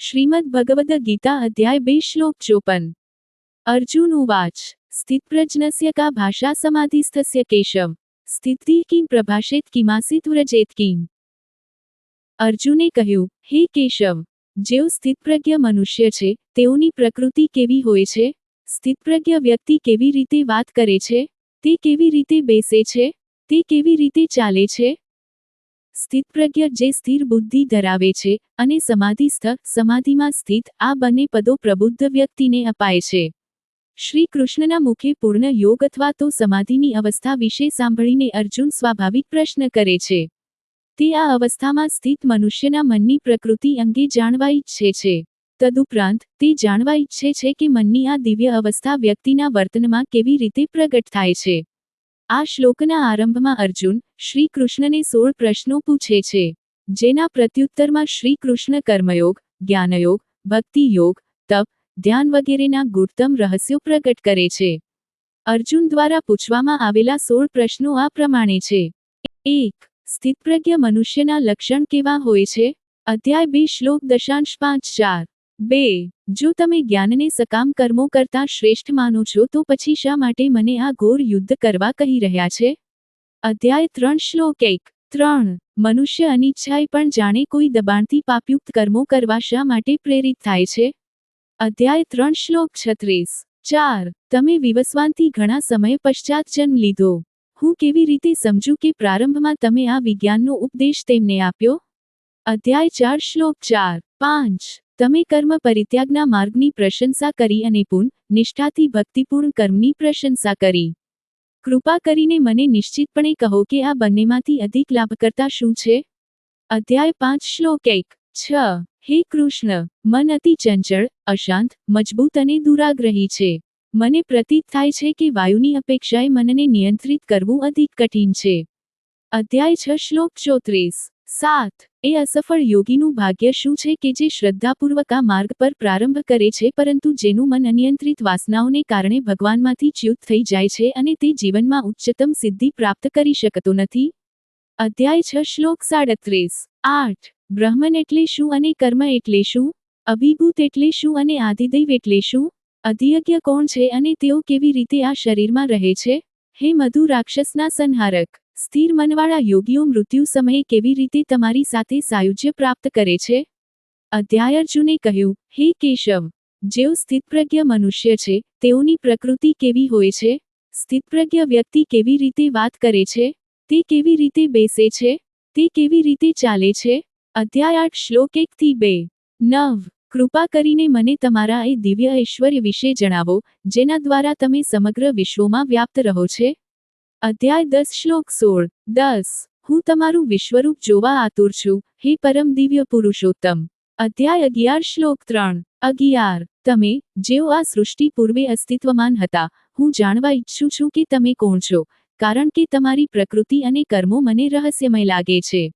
શ્રીમદ ભગવદ ગીતા અધ્યાય બે શ્લોક ચોપન. અર્જુન ઉવાચ સ્થિતપ્રજ્ઞસ્ય કા ભાષા સમાધિસ્થસ્ય કેશવ. સ્થિતિ કિમ પ્રભાષેત કિમાસિત વ્રજેત કિમ. અર્જુને કહ્યું, હે કેશવ, જેઓ સ્થિતપ્રજ્ઞ મનુષ્ય છે, તેઓની પ્રકૃતિ કેવી હોય છે? સ્થિતપ્રજ્ઞ વ્યક્તિ કેવી રીતે વાત કરે છે? તે કેવી રીતે બેસે છે? તે કેવી રીતે ચાલે છે? સ્થિતપ્રજ્ઞ જે સ્થિર બુદ્ધિ ધરાવે છે અને સમાધિસ્થ સમાધિમાં સ્થિત, આ બંને પદો પ્રબુદ્ધ વ્યક્તિને અપાય છે. શ્રી કૃષ્ણના મુખે પૂર્ણ યોગ અથવા તો સમાધિની અવસ્થા વિશે સાંભળીને અર્જુન સ્વાભાવિક પ્રશ્ન કરે છે. તે આ અવસ્થામાં સ્થિત મનુષ્યના મનની પ્રકૃતિ અંગે જાણવા ઈચ્છે છે. તદુપરાંત, તે જાણવા ઈચ્છે છે કે મનની આ દિવ્ય અવસ્થા વ્યક્તિના વર્તનમાં કેવી રીતે પ્રગટ થાય છે. આ શ્લોકના આરંભમાં અર્જુન શ્રી કૃષ્ણને સોળ પ્રશ્નો પૂછે છે, જેના પ્રત્યુત્તરમાં શ્રી કૃષ્ણ કર્મયોગ, જ્ઞાનયોગ ભક્તિ યોગ તપ, ધ્યાન વગેરેના ગુણતમ રહસ્યો પ્રગટ કરે છે. અર્જુન દ્વારા પૂછવામાં આવેલા સોળ પ્રશ્નો આ પ્રમાણે છે. એક, સ્થિતપ્રજ્ઞ મનુષ્યના લક્ષણ કેવા હોય છે? અધ્યાય બે, શ્લોક દશાંશ પાંચ, ચાર. બે, જો તમે જ્ઞાનને સકામ કર્મો કરતા શ્રેષ્ઠ માનો છો તો પછી શા માટે મને આ ઘોર યુદ્ધ કરવા કહી રહ્યા છે? અધ્યાય ત્રણ શ્લોક એક, ત્રણ, મનુષ્ય અનિચ્છાએ પણ જાણે કોઈ દબાણથી પાપયુક્ત કર્મો કરવા શા માટે પ્રેરિત થાય છે? અધ્યાય ત્રણ શ્લોક છત્રીસ, ચાર, તમે વિવસ્વાનથી ઘણા સમય પશ્ચાત જન્મ લીધો. હું કેવી રીતે સમજું કે પ્રારંભમાં તમે આ વિજ્ઞાનનો ઉપદેશ તેમને આપ્યો? અધ્યાય ચાર શ્લોક ચાર, પાંચ, તમે કર્મ પરિત્યાગના માર્ગની પ્રશંસા કરી અને પૂર્ણ નિષ્ઠાથી ભક્તિપૂર્ણ કર્મની પ્રશંસા કરી. કૃપા કરીને મને નિશ્ચિતપણે કહો કે આ બંનેમાંથી અધિક લાભકર્તા શું છે? અધ્યાય પાંચ, શ્લોક એક. છ. હે કૃષ્ણ, મન અતિ ચંચળ, અશાંત, મજબૂત અને દુરાગ્રહી છે. મને પ્રતીત થાય છે કે વાયુની અપેક્ષાએ મનને નિયંત્રિત કરવું અધિક કઠિન છે. અધ્યાય છ, શ્લોક ચોત્રીસ. સાત. એ અસફળ યોગીનું ભાગ્ય શું છે કે જે શ્રદ્ધાપૂર્વક આ માર્ગ પર પ્રારંભ કરે છે પરંતુ જેનું મન અનિયંત્રિત વાસનાઓને કારણે ભગવાનમાંથી ચ્યુત થઈ જાય છે અને તે જીવનમાં ઉચ્ચતમ સિદ્ધિ પ્રાપ્ત કરી શકતો નથી? અધ્યાય છ, શ્લોક સાડત્રીસ. આઠ. બ્રહ્મન એટલે શું અને કર્મ એટલે શું? અભિભૂત એટલે શું અને આદિદૈવ એટલે શું? અધિયજ્ઞ કોણ છે અને તેઓ કેવી રીતે આ શરીરમાં રહે છે? હે મધુ રાક્ષસના સંહારક. સ્થિર મનવાળા યોગીઓ મૃત્યુ સમયે કેવી રીતે તમારી સાથે સાયુજ્ય પ્રાપ્ત કરે છે? અધ્યાય અર્જુને કહ્યું, હે કેશવ, જેઓ સ્થિતપ્રજ્ઞ મનુષ્ય છે, તેઓની પ્રકૃતિ કેવી હોય છે? સ્થિતપ્રજ્ઞ વ્યક્તિ કેવી રીતે વાત કરે છે? તે કેવી રીતે બેસે છે? તે કેવી રીતે ચાલે છે? અધ્યાય આઠ શ્લોક એકથી બે. નવ. કૃપા કરીને મને તમારા એ દિવ્ય ઐશ્વર્ય વિશે જણાવો, જેના દ્વારા તમે સમગ્ર વિશ્વમાં વ્યાપ્ત રહો છે. અધ્યાય દસ શ્લોક સોળ. દસ. હું તમારું વિશ્વરૂપ જોવા આતુર છું. હે પરમ દિવ્ય પુરુષોત્તમ. અધ્યાય અગિયાર શ્લોક ત્રણ. અગિયાર. તમે, જેઓ આ સૃષ્ટિ પૂર્વે અસ્તિત્વમાન હતા, હું જાણવા ઈચ્છું છું કે તમે કોણ છો, કારણ કે તમારી પ્રકૃતિ અને કર્મો મને રહસ્યમય લાગે છે.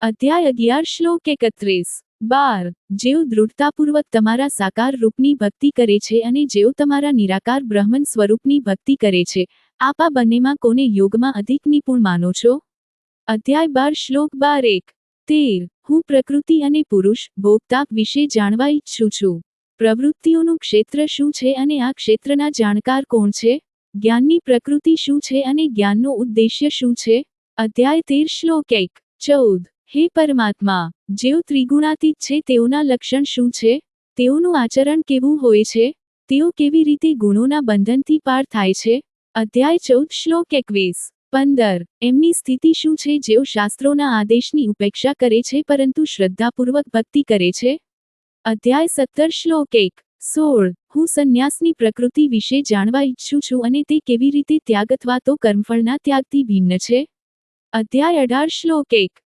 અધ્યાય અગિયાર શ્લોક એકત્રીસ. બાર. જેઓ દૃઢતાપૂર્વક તમારા સાકાર રૂપની ભક્તિ કરે છે અને જેઓ તમારા નિરાકાર બ્રહ્મન સ્વરૂપની ભક્તિ કરે છે આપ બંનેમાં કોને યોગમાં અધિક નિપુણ માનો છો? અધ્યાય બાર, શ્લોક બાર એક. તેર. હું પ્રકૃતિ અને પુરુષ, ભોગતાપ વિશે જાણવા ઈચ્છું છું. પ્રવૃત્તિઓનું ક્ષેત્ર શું છે અને આ ક્ષેત્રના જાણકાર કોણ છે? જ્ઞાનની પ્રકૃતિ શું છે અને જ્ઞાનનો ઉદ્દેશ્ય શું છે? અધ્યાય તેર, શ્લોક એક. ચૌદ. હે પરમાત્મા, જેઓ ત્રિગુણાતીત છે તેઓના લક્ષણ શું છે? તેઓનું આચરણ કેવું હોય છે? તેઓ કેવી રીતે ગુણોના બંધનથી પાર થાય છે? અધ્યાય ચૌદ શ્લોક એકવીસ. પંદર. એમની સ્થિતિ શું છે? જેઓ શાસ્ત્રોના આદેશની ઉપેક્ષા કરે છે, પરંતુ શ્રદ્ધાપૂર્વક ભક્તિ કરે છે? અધ્યાય સત્તર શ્લોક એક. સોળ. હું સંન્યાસની પ્રકૃતિ વિશે જાણવા ઈચ્છું છું અને તે કેવી રીતે ત્યાગ અથવા તો કર્મફળના ત્યાગથી ભિન્ન છે? અધ્યાય અઢાર શ્લોક એક.